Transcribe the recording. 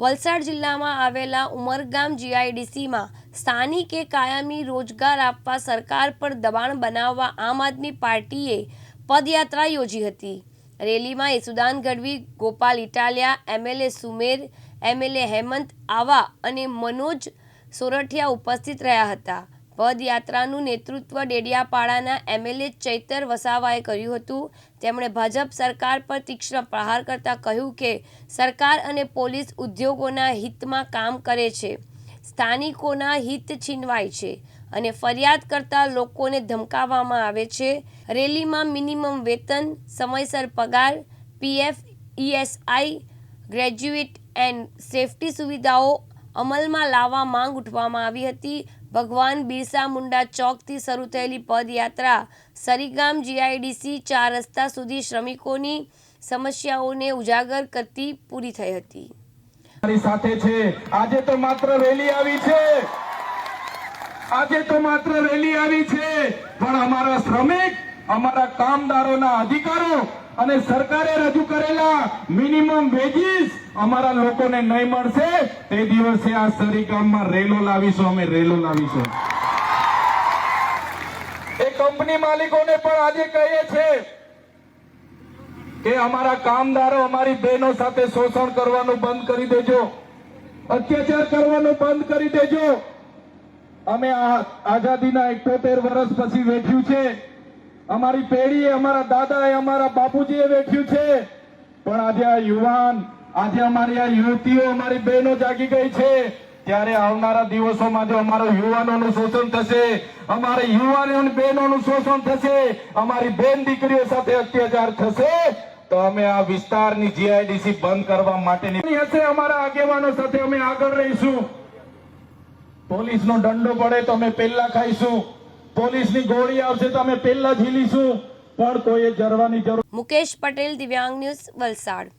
વલસાડ જિલ્લામાં આવેલા ઉમરગામ જીઆઈડીસીમાં સ્થાનિકે કાયમી રોજગાર આપવા સરકાર પર દબાણ બનાવવા આમ આદમી પાર્ટીએ પદયાત્રા યોજી હતી. રેલીમાં યસુદાન ગઢવી, ગોપાલ ઇટાલિયા એમએલએ સુમેર એમએલએ હેમંત, આવા અને મનોજ સોરઠિયા ઉપસ્થિત રહ્યા હતા. પદયાત્રાનું નેતૃત્વ ડેડિયાપાડાના એમએલએ ચૈતર વસાવાએ કર્યું હતું. તેમણે ભાજપ સરકાર પર તીક્ષ્ણ પ્રહાર કરતા કહ્યું કે, સરકાર અને પોલીસ ઉદ્યોગોના હિતમાં કામ કરે છે. સ્થાનિકોના હિત છીનવાય છે અને ફરિયાદ કરતા લોકોને ધમકાવવામાં આવે છે. રેલીમાં મિનિમમ વેતન, સમયસર પગાર, PF ESI graduate and safety સુવિધાઓ અમલમાં લાવવા માંગ ઉઠવામાં આવી હતી. ભગવાન બિરસા મુંડા ચોકથી શરૂ થયેલી પદયાત્રા સરીગામ જીઆઈડીસી ચાર રસ્તા સુધી શ્રમિકોની સમસ્યાઓને ઉજાગર કરતી પૂરી થઈ હતી. સાથે છે. આજે તો માત્ર રેલી આવી છે. આજે તો માત્ર રેલી આવી છે. પણ અમારા શ્રમિક, અમારા કામદારોના અધિકારો અને સરકારે રજૂ કરેલા મિનિમમ વેજીસ અમારા લોકોને નહીં મળશે. તે દિવસે આ સરી ગામમાં રેલો લાવીશું, અમે રેલો લાવીશું. એ કંપની માલિકોને પણ આજે કહીએ છે કે અમારા કામદારો અમારી બહેનો સાથે શોષણ કરવાનું બંધ કરી દેજો. અત્યાચાર કરવાનું બંધ કરી દેજો. અમે આઝાદીના એકોતેર વર્ષ પછી વેઠ્યું છે. અમારી પેઢીએ, અમારા દાદાએ, અમારા બાપુજીએ વેઠ્યું છે. પણ આજે આ યુવાન, આજે અમારી આ યુવતીઓ, અમારી બહેનો જાગી ગઈ છે. ત્યારે આવનારા દિવસોમાં જો અમારા યુવાનોનું શોષણ થશે, અમારા યુવાનોની બહેનોનું શોષણ થશે, અમારી બેન દીકરીઓ સાથે અત્યાચાર થશે, તો અમે આ વિસ્તારની જીઆઈડીસી બંધ કરવા માટેની હશે અમારા આગેવાનો સાથે અમે આગળ રહીશું. પોલીસનો દંડો પડે તો અમે પહેલા ખાઈશું. પોલીસની ગોળી આવશે તો અમે પહેલા ઝીલીશું પણ કોઈએ જરવાની જરૂર મુકેશ પટેલ, દિવ્યાંગ ન્યૂઝ વલસાડ.